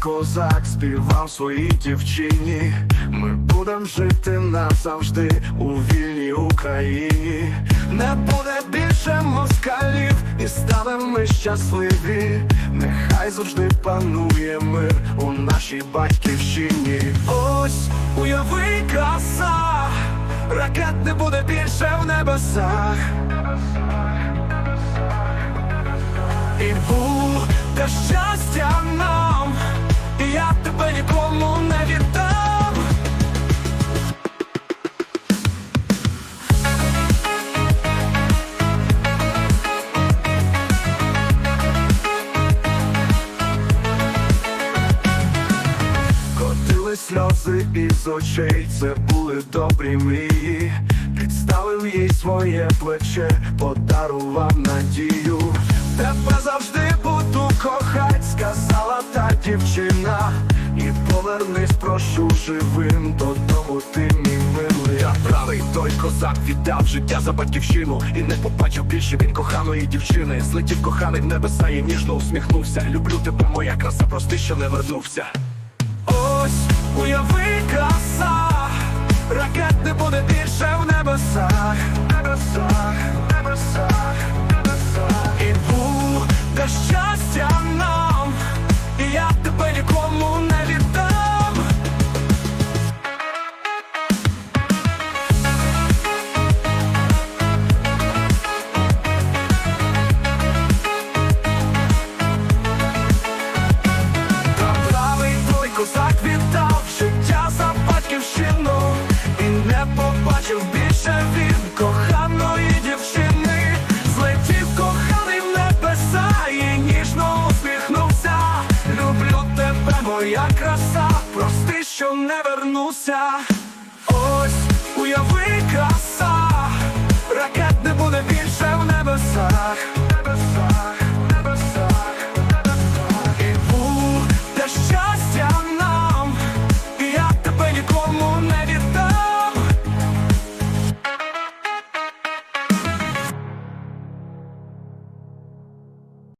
козак співав своїй дівчині. Ми будем жити назавжди у вільній Україні. Не буде більше москалів, і станемо ми щасливі. Нехай завжди панує мир у нашій батьківщині. Ось уяви краса, ракет не буде більше в небесах. І сльози із очей, це були добрі мрії. Підставив їй своє плече, подарував надію. Тебе завжди буду кохать, сказала та дівчина. І повернись, прошу живим додому, ти мій милий. Я правий той козак віддав життя за батьківщину І не побачив більше він коханої дівчини. Злетів коханий в небеса і ніжно усміхнувся. Люблю тебе, моя краса, прости, що не вернувся. Уяви краса, ракет не буде більше в небесах, небесах, небесах, небесах. І буде щастя нам, і я тебе нікому моя краса, прости, що не вернуся. Ось уяви краса,